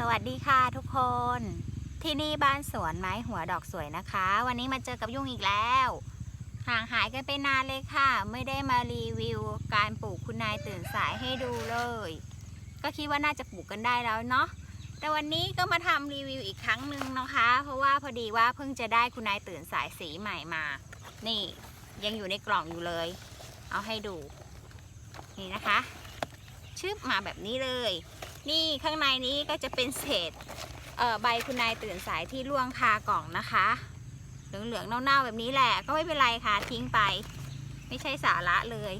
สวัสดีค่ะทุกคน ที่นี่บ้านสวนไม้หัวดอกสวยนะคะ วันนี้มาเจอกับยุ่งอีกแล้ว ห่างหายกันไปนานเลยค่ะ ไม่ได้มารีวิว การปลูกคุณนายตื่นสายให้ดูเลย ก็คิดว่าน่าจะปลูกกันได้แล้วเนาะแต่วันนี้ก็มาทำรีวิวอีกครั้งหนึ่งนะคะ เพราะว่าพอดีว่าเพิ่งจะได้คุณนายตื่นสายสีใหม่มา นี่ยังอยู่ในกล่องอยู่เลย เอาให้ดู นี่นะคะ ชึบมาแบบนี้เลย นี่ข้างในนี้ก็จะเป็นเศษใบคุณนายตื่นสายที่ร่วงคากล่องนะคะ เหลืองๆเน่าๆแบบนี้แหละ ก็ไม่เป็นไรค่ะทิ้งไป ไม่ใช่สาระเลย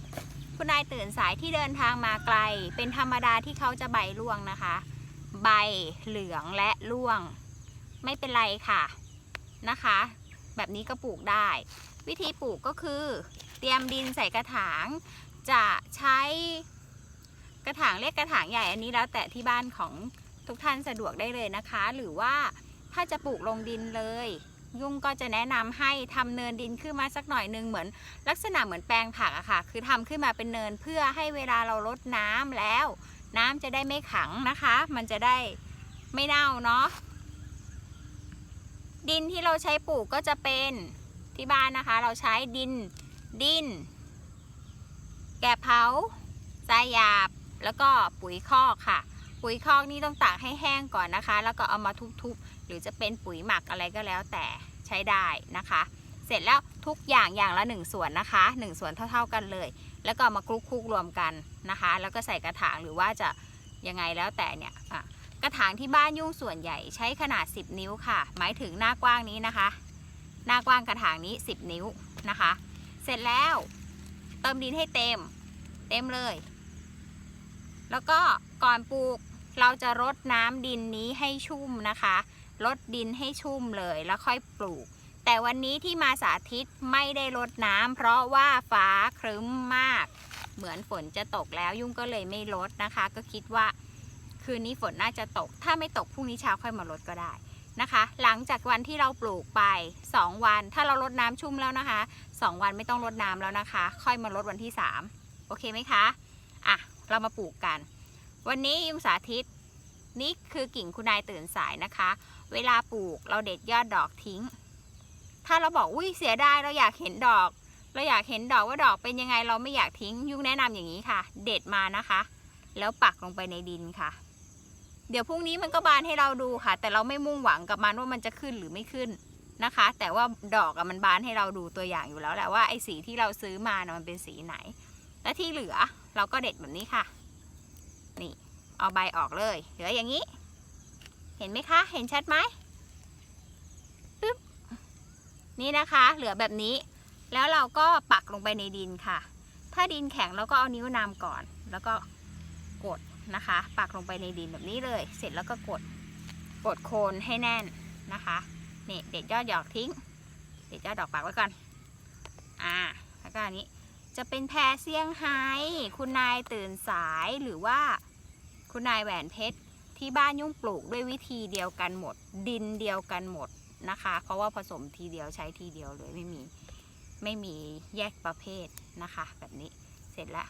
คุณนายตื่นสายที่เดินทางมาไกล เป็นธรรมดาที่เขาจะใบร่วงนะคะ ใบเหลืองและร่วง ไม่เป็นไรค่ะนะคะ แบบนี้ก็ปลูกได้ วิธีปลูกก็คือ เตรียมดินใส่กระถาง จะใช้ กระถางเล็กกระถางใหญ่อันนี้แล้วแต่ที่บ้านของทุกท่านสะดวกได้เลยนะคะ หรือว่าถ้าจะปลูกลงดินเลย ยุ่งก็จะแนะนำให้ทำเนินดินขึ้นมาสักหน่อยหนึงเหมือน ลักษณะเหมือนแปลงผักอะค่ะ คือทำขึ้นมาเป็นเนินเพื่อให้เวลาเราลดน้ำแล้ว น้ำจะได้ไม่ขังนะคะ มันจะได้ไม่เน่าเนาะดินที่เราใช้ปลูกก็จะเป็นที่บ้านนะคะ เราใช้ดินดิน แกะเผาทรายหยาบ แล้วก็ปุ๋ยคอกค่ะ ปุ๋ยคอกนี่ต้องตากให้แห้งก่อนนะคะ แล้วก็เอามาทุบๆ หรือจะเป็นปุ๋ยหมักอะไรก็แล้วแต่ใช้ได้นะคะ เสร็จแล้วทุกอย่างอย่างละ 1 ส่วนนะคะ 1 ส่วนเท่า ๆกันเลย แล้วก็มาคลุกๆรวมกันนะคะ แล้วก็ใส่กระถางหรือว่าจะยังไงแล้วแต่เนี่ยกระถางที่บ้านยุ่งส่วนใหญ่ใช้ขนาด 10 นิ้วค่ะ หมายถึงหน้ากว้างนี้นะคะ หน้ากว้างกระถางนี้ 10 นิ้วนะคะ เสร็จแล้วเติมดินให้เต็ม เต็มเลย แล้วก็ก่อนปลูกเราจะรดน้ำดินนี้ให้ชุ่มนะคะรดดินให้ชุ่มเลยแล้วค่อยปลูก แต่วันนี้ที่มาสาธิตไม่ได้รดน้ำเพราะว่าฟ้าครึ้มมาก เหมือนฝนจะตกแล้วยุ่งก็เลยไม่รดนะคะ ก็คิดว่าคืนนี้ฝนน่าจะตก ถ้าไม่ตกพรุ่งนี้เช้าค่อยมารดก็ได้นะคะ หลังจากวันที่เราปลูกไป 2 วัน ถ้าเรารดน้ำชุ่มแล้วนะคะ 2 วันไม่ต้องรดน้ำแล้วนะคะ ค่อยมารดวันที่ 3 โอเคไหมคะ อะ เรามาปลูกกัน วันนี้ยุงสาธิตนี่คือกิ่งคุณนายตื่นสายนะคะ เวลาปลูกเราเด็ดยอดดอกทิ้ง ถ้าเราบอกอุ้ยเสียดายเราอยากเห็นดอก เราอยากเห็นดอกว่าดอกเป็นยังไงเราไม่อยากทิ้ง ยุงแนะนำอย่างนี้ค่ะ เด็ดมานะคะ แล้วปักลงไปในดินค่ะ เดี๋ยวพรุ่งนี้มันก็บานให้เราดูค่ะ แต่เราไม่มุ่งหวังกับมันว่ามันจะขึ้นหรือไม่ขึ้นนะคะ แต่ว่าดอกอะมันบานให้เราดูตัวอย่างอยู่แล้วแหละว่าไอ้สีที่เราซื้อมานะมันเป็นสีไหน และที่เหลือเราก็เด็ดแบบนี้ค่ะ นี่ เอาใบออกเลย เหลืออย่างนี้ เห็นไหมคะ เห็นชัดไหมปึ๊บ นี่นะคะ เหลือแบบนี้ แล้วเราก็ปักลงไปในดินค่ะ ถ้าดินแข็งเราก็เอานิ้วนำก่อน แล้วก็กดนะคะ ปักลงไปในดินแบบนี้เลย เสร็จแล้วก็กด กดโคนให้แน่นนะคะ นี่เด็ดยอดหยอกทิ้ง เด็ดยอดดอกปักไว้ก่อน อ่า แล้วก็อันนี้ จะเป็นแพรเซี่ยงไฮ้คุณนายตื่นสายหรือว่าคุณนายแหวนเพชรที่บ้านยุ่งปลูกด้วยวิธีเดียวกันหมด ดินเดียวกันหมดนะคะ เพราะว่าผสมทีเดียวใช้ทีเดียวเลยไม่มีไม่มีแยกประเภทนะคะ แบบนี้เสร็จแล้ว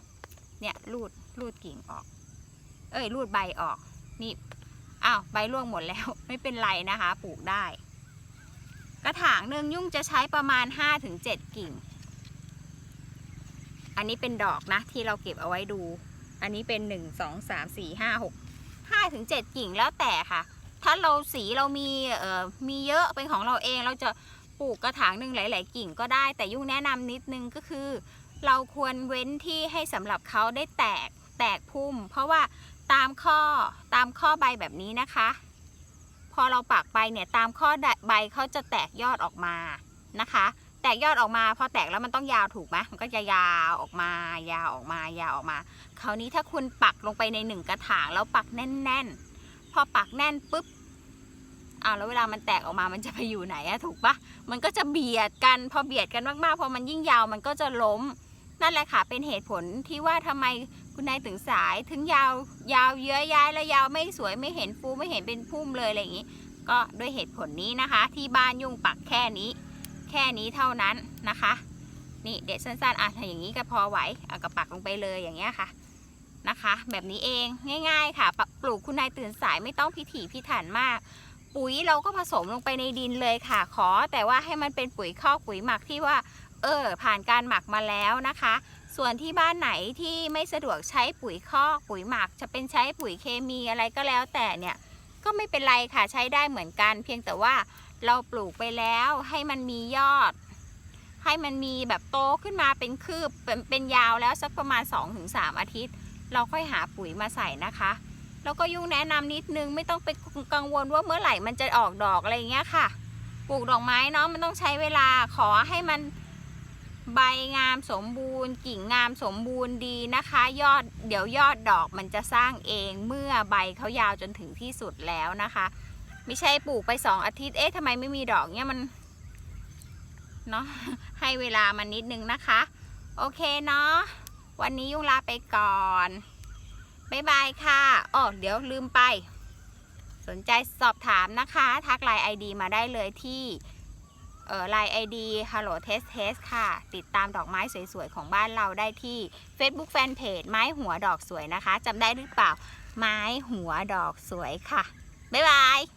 เนี่ยรูดรูดกิ่งออก เอ้ยรูดใบออกนี่อ้าวใบร่วงหมดแล้วไม่เป็นไรนะคะ ปลูกได้ กระถางหนึ่งยุ่งจะใช้ประมาณ 5-7 กิ่ง อันนี้เป็นดอกนะที่เราเก็บเอาไว้ดู อันนี้เป็นหนึ่งสองสามสี่ห้าหกห้าถึงเจ็ดกิ่งแล้วแต่ค่ะ ถ้าเราสีเรามีเอ่อมีเยอะเป็นของเราเองเราจะปลูกกระถางหนึ่งหลาย ๆ กิ่งก็ได้ แต่ยุ่งแนะนำนิดนึงก็คือ เราควรเว้นที่ให้สำหรับเขาได้แตกแตกพุ่ม เพราะว่าตามข้อตามข้อใบแบบนี้นะคะ พอเราปักไปเนี่ยตามข้อใบเขาจะแตกยอดออกมานะคะ แตกยอดออกมาพอแตกแล้วมันต้องยาวถูกไหมมันก็จะยาวออกมายาวออกมายาวออกมา คราวนี้ถ้าคุณปักลงไปในหนึ่งกระถางแล้วปักแน่น ๆ พอปักแน่นปุ๊บอ้าวแล้วเวลามันแตกออกมามันจะไปอยู่ไหนอะถูกปะมันก็จะเบียดกันพอเบียดกันมากๆพอมันยิ่งยาวมันก็จะล้ม นั่นแหละค่ะเป็นเหตุผลที่ว่าทำไมคุณนายถึงสายถึงยาวยาวเยื้อย้ายและยาวไม่สวยไม่เห็นฟูไม่เห็นเป็นพุ่มเลยอะไรอย่างนี้ ก็ด้วยเหตุผลนี้นะคะ ที่บ้านยุ่งปักแค่นี้ ค่นี้เท่านั้นนะคะ นี่เด็ดสั้นๆอะถ้าอย่างนี้ก็พอไหวเอากระปักลงไปเลยอย่างเงี้ยค่ะนะคะ แบบนี้เองง่าย ๆ ค่ะปลูกคุณนายตื่นสายไม่ต้องพิถีพิถันมาก ปุ๋ยเราก็ผสมลงไปในดินเลยค่ะ ขอแต่ว่าให้มันเป็นปุ๋ยคอปุ๋ยหมักที่ว่าเออผ่านการหมักมาแล้วนะคะ ส่วนที่บ้านไหนที่ไม่สะดวกใช้ปุ๋ยคอกปุ๋ยหมัก จะเป็นใช้ปุ๋ยเคมีอะไรก็แล้วแต่เนี่ยก็ไม่เป็นไรค่ะใช้ได้เหมือนกัน เพียงแต่ว่า เราปลูกไปแล้วให้มันมียอด ให้มันมีแบบโตขึ้นมาเป็นคืบเป็นเป็นยาวแล้วสักประมาณ 2-3 อาทิตย์ เราค่อยหาปุ๋ยมาใส่นะคะ แล้วก็ยุ่งแนะนำนิดนึงไม่ต้องไปกังวลว่าเมื่อไหร่มันจะออกดอกอะไรเงี้ยค่ะปลูกดอกไม้เนาะมันต้องใช้เวลาขอให้มันใบงามสมบูรณ์ กิ่งงามสมบูรณ์ดีนะคะ ยอดเดี๋ยวยอดดอกมันจะสร้างเองเมื่อใบเขายาวจนถึงที่สุดแล้วนะคะ ไม่ใช่ปลูกไปสองอาทิตย์ เอ๊ะทำไมไม่มีดอกเนี่ยมัน เนาะให้เวลามันนิดนึงนะคะ โอเคเนาะ วันนี้ยุ่งลาไปก่อน บ๊ายบายค่ะอ๋อเดี๋ยวลืมไป สนใจสอบถามนะคะ ทักไลน์ ID มาได้เลยที่เอ่อไลน์ ID Hello Test Test ค่ะ ติดตามดอกไม้สวยๆ ของบ้านเราได้ที่ Facebook Fanpage ไม้หัวดอกสวยนะคะจำได้หรือเปล่า ไม้หัวดอกสวยค่ะ บ๊ายบาย